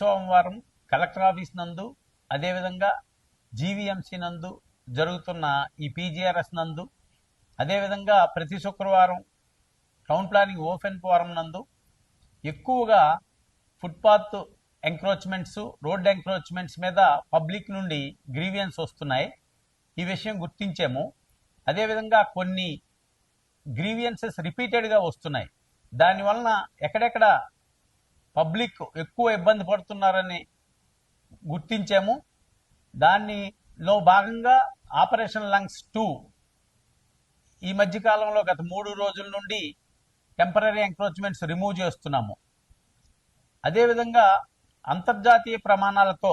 సోమవారం collector office నందు అదేవిధంగా జీవీఎంసీ నందు జరుగుతున్న ఈ పీజీఆర్ఎస్ నందు అదేవిధంగా ప్రతి శుక్రవారం టౌన్ ప్లానింగ్ ఓపెన్ ఫోరం నందు ఎక్కువగా ఫుట్పాత్ ఎంక్రోచ్మెంట్స్ రోడ్ ఎంక్రోచ్మెంట్స్ మీద పబ్లిక్ నుండి గ్రీవియన్స్ వస్తున్నాయి. ఈ విషయం గుర్తించాము. అదేవిధంగా కొన్ని గ్రీవియన్సెస్ రిపీటెడ్గా వస్తున్నాయి. దానివలన ఎక్కడెక్కడ పబ్లిక్ ఎక్కువ ఇబ్బంది పడుతున్నారని గుర్తించాము. దానిలో భాగంగా ఆపరేషన్ లంగ్స్ టూ ఈ మధ్యకాలంలో గత మూడు రోజుల నుండి టెంపరీ ఎంక్రోచ్మెంట్స్ రిమూవ్ చేస్తున్నాము. అదేవిధంగా అంతర్జాతీయ ప్రమాణాలతో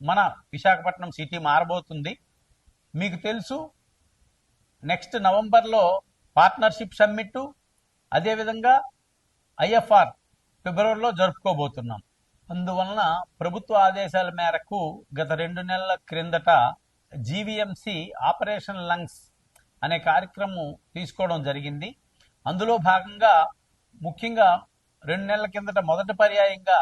మన విశాఖపట్నం సిటీ మారబోతుంది. మీకు తెలుసు నెక్స్ట్ నవంబర్లో పార్ట్నర్షిప్ సమ్మిట్ అదేవిధంగా ఐఎఫ్ఆర్ ఫిబ్రవరిలో జరుపుకోబోతున్నాం. అందువలన ప్రభుత్వ ఆదేశాల మేరకు గత రెండు నెలల క్రిందట జీవీఎంసీ ఆపరేషన్ లంగ్స్ అనే కార్యక్రమం తీసుకోవడం జరిగింది. అందులో భాగంగా ముఖ్యంగా రెండు నెలల కిందట మొదటి పర్యాయంగా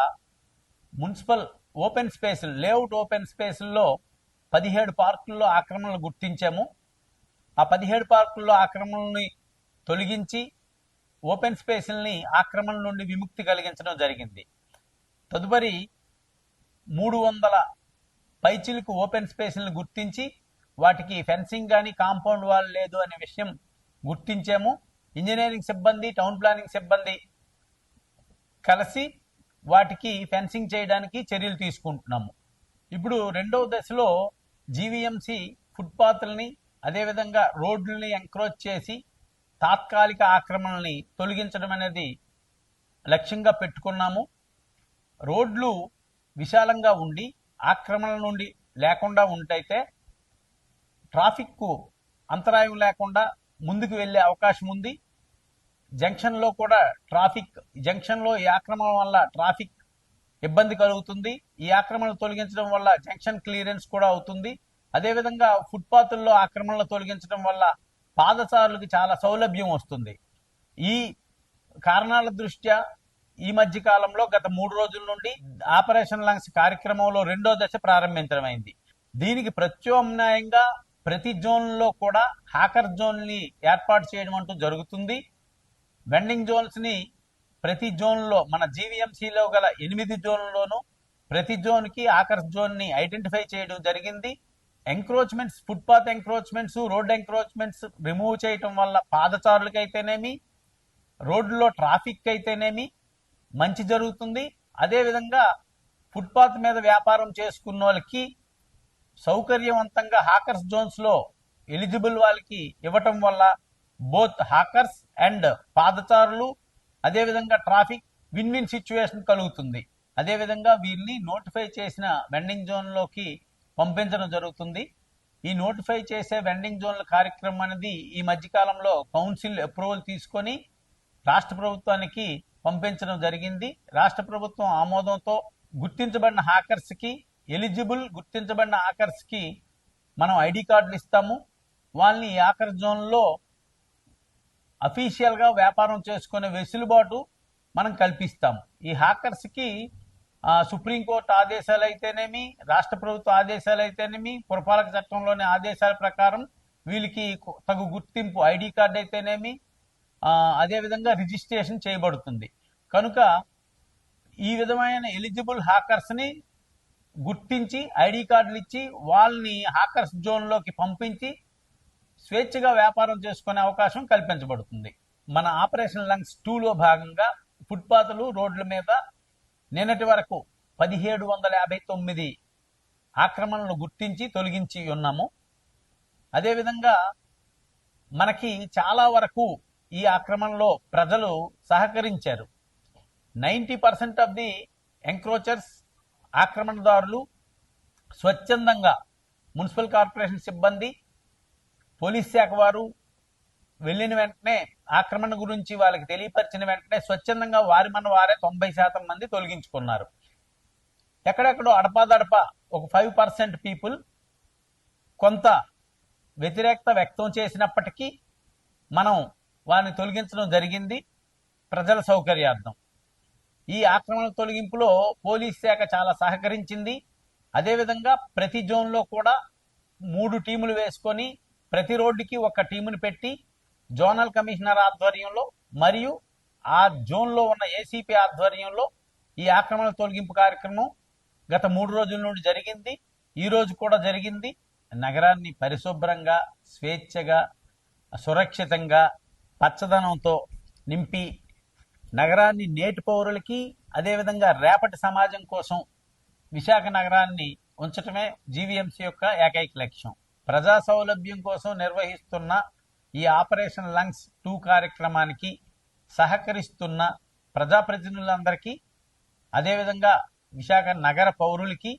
municipal open space layout open స్పేస్ల్లో పదిహేడు పార్కుల్లో ఆక్రమణలు గుర్తించాము. ఆ పదిహేడు పార్కుల్లో ఆక్రమణల్ని తొలగించి ఓపెన్ స్పేస్ని ఆక్రమణ నుండి విముక్తి కలిగించడం జరిగింది. తదుపరి మూడు వందల పైచిలకు ఓపెన్ స్పేస్లను గుర్తించి వాటికి ఫెన్సింగ్ కానీ కాంపౌండ్ వాల్ లేదు అనే విషయం గుర్తించాము. ఇంజనీరింగ్ సిబ్బంది టౌన్ ప్లానింగ్ సిబ్బంది కలిసి వాటికి ఫెన్సింగ్ చేయడానికి చర్యలు తీసుకుంటున్నాము. ఇప్పుడు రెండవ దశలో జీవీఎంసీ ఫుట్పాత్లని అదేవిధంగా రోడ్లని ఎంక్రోచ్ చేసి తాత్కాలిక ఆక్రమణల్ని తొలగించడం అనేది లక్ష్యంగా పెట్టుకున్నాము. రోడ్లు విశాలంగా ఉండి ఆక్రమణల నుండి లేకుండా ఉంటైతే ట్రాఫిక్కు అంతరాయం లేకుండా ముందుకు వెళ్ళే అవకాశం ఉంది. జంక్షన్లో కూడా ట్రాఫిక్ జంక్షన్లో ఈ ఆక్రమణ వల్ల ట్రాఫిక్ ఇబ్బంది కలుగుతుంది. ఈ ఆక్రమణ తొలగించడం వల్ల జంక్షన్ క్లియరెన్స్ కూడా అవుతుంది. అదేవిధంగా ఫుట్పాత్ల్లో ఆక్రమణలు తొలగించడం వల్ల పాదచారులకు చాలా సౌలభ్యం వస్తుంది. ఈ కారణాల దృష్ట్యా ఈ మధ్య కాలంలో గత మూడు రోజుల నుండి ఆపరేషన్ లంగ్స్ కార్యక్రమంలో రెండో దశ ప్రారంభించడమైంది దీనికి ప్రత్యామ్నాయంగా ప్రతి జోన్లో కూడా హ్యాకర్ జోన్ని ఏర్పాటు చేయడం అంటూ జరుగుతుంది. వెండింగ్ జోన్స్ని ప్రతి జోన్లో మన జీవీఎంసీలో గల ఎనిమిది జోన్లోనూ ప్రతి జోన్కి ఆకర్ష్ జోన్ని ఐడెంటిఫై చేయడం జరిగింది. Encroachments footpath encroachments road encroachments remove చేయటం వల్ల పాదచారులకైతేనేమి రోడ్లో ట్రాఫిక్ అయితేనేమి మంచి జరుగుతుంది. అదేవిధంగా ఫుట్పాత్ మీద వ్యాపారం చేసుకున్న వాళ్ళకి సౌకర్యవంతంగా హాకర్స్ జోన్స్లో ఎలిజిబుల్ వాళ్ళకి ఇవ్వటం వల్ల బోత్ హాకర్స్ అండ్ పాదచారులు అదేవిధంగా ట్రాఫిక్ విన్ విన్ సిచ్యువేషన్ కలుగుతుంది. అదేవిధంగా వీరిని నోటిఫై చేసిన వెండింగ్ జోన్లోకి పంపించడం జరుగుతుంది. ఈ నోటిఫై చేసే వెండింగ్ జోన్ల కార్యక్రమం అనేది ఈ మధ్యకాలంలో కౌన్సిల్ అప్రూవల్ తీసుకొని రాష్ట్ర ప్రభుత్వానికి పంపించడం జరిగింది. రాష్ట్ర ప్రభుత్వం ఆమోదంతో గుర్తించబడిన హాకర్స్కి ఎలిజిబుల్ గుర్తించబడిన హాకర్స్కి మనం ఐడి కార్డులు ఇస్తాము. వాళ్ళని ఈ హాకర్ జోన్లో అఫీషియల్గా వ్యాపారం చేసుకునే వెసులుబాటు మనం కల్పిస్తాం. ఈ హాకర్స్కి సుప్రీంకోర్టు ఆదేశాలు అయితేనేమి రాష్ట్ర ప్రభుత్వ ఆదేశాలు అయితేనేమి పురపాలక చట్టంలోని ఆదేశాల ప్రకారం వీళ్ళకి తగు గుర్తింపు ఐడి కార్డు అయితేనేమి అదేవిధంగా రిజిస్ట్రేషన్ చేయబడుతుంది. కనుక ఈ విధమైన ఎలిజిబుల్ హ్యాకర్స్ని గుర్తించి ఐడి కార్డులు ఇచ్చి వాళ్ళని హ్యాకర్స్ జోన్లోకి పంపించి స్వేచ్ఛగా వ్యాపారం చేసుకునే అవకాశం కల్పించబడుతుంది. మన ఆపరేషన్ లంగ్స్ టూలో భాగంగా ఫుట్పాత్లు రోడ్ల మీద నిన్నటి వరకు పదిహేడు వందల యాభై తొమ్మిది ఆక్రమణలు గుర్తించి తొలగించి ఉన్నాము. అదేవిధంగా మనకి చాలా వరకు ఈ ఆక్రమణలో ప్రజలు సహకరించారు. Ninety percent of the encroachers ఆక్రమణదారులు స్వచ్ఛందంగా మున్సిపల్ కార్పొరేషన్ సిబ్బంది పోలీస్ శాఖ వారు వెళ్ళిన వెంటనే ఆక్రమణ గురించి వాళ్ళకి తెలియపరిచిన వెంటనే స్వచ్ఛందంగా వారి మన వారే తొంభై శాతం మంది తొలగించుకున్నారు. ఎక్కడెక్కడో అడపాదడప ఒక ఫైవ్ పర్సెంట్ పీపుల్ కొంత వ్యతిరేకత వ్యక్తం చేసినప్పటికీ మనం వారిని తొలగించడం జరిగింది. ప్రజల సౌకర్యార్థం. ఈ ఆక్రమణ తొలగింపులో పోలీస్ శాఖ చాలా సహకరించింది. అదేవిధంగా ప్రతి జోన్లో కూడా మూడు టీములు వేసుకొని ప్రతి రోడ్డుకి ఒక టీముని పెట్టి జోనల్ కమిషనర్ ఆధ్వర్యంలో మరియు ఆ జోన్లో ఉన్న ఏసీపీ ఆధ్వర్యంలో ఈ ఆక్రమణ తొలగింపు కార్యక్రమం గత మూడు రోజుల నుండి జరిగింది. ఈ రోజు కూడా జరిగింది. నగరాన్ని పరిశుభ్రంగా స్వేచ్ఛగా సురక్షితంగా పచ్చదనంతో నింపి నగరాన్ని నేటి పౌరులకి అదేవిధంగా రేపటి సమాజం కోసం విశాఖ నగరాన్ని ఉంచటమే జీవీఎంసీ యొక్క ఏకైక లక్ష్యం. ప్రజా సౌలభ్యం కోసం నిర్వహిస్తున్న ఈ ఆపరేషన్ లంగ్స్ టూ కార్యక్రమానికి సహకరిస్తున్న ప్రజాప్రతినిధులందరికీ అదేవిధంగా విశాఖ నగర పౌరులకి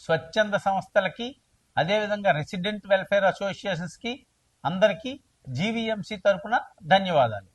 స్వచ్ఛంద సంస్థలకి అదేవిధంగా రెసిడెంట్ వెల్ఫేర్ అసోసియేషన్స్కి అందరికీ జీవీఎంసీ తరఫున ధన్యవాదాలు.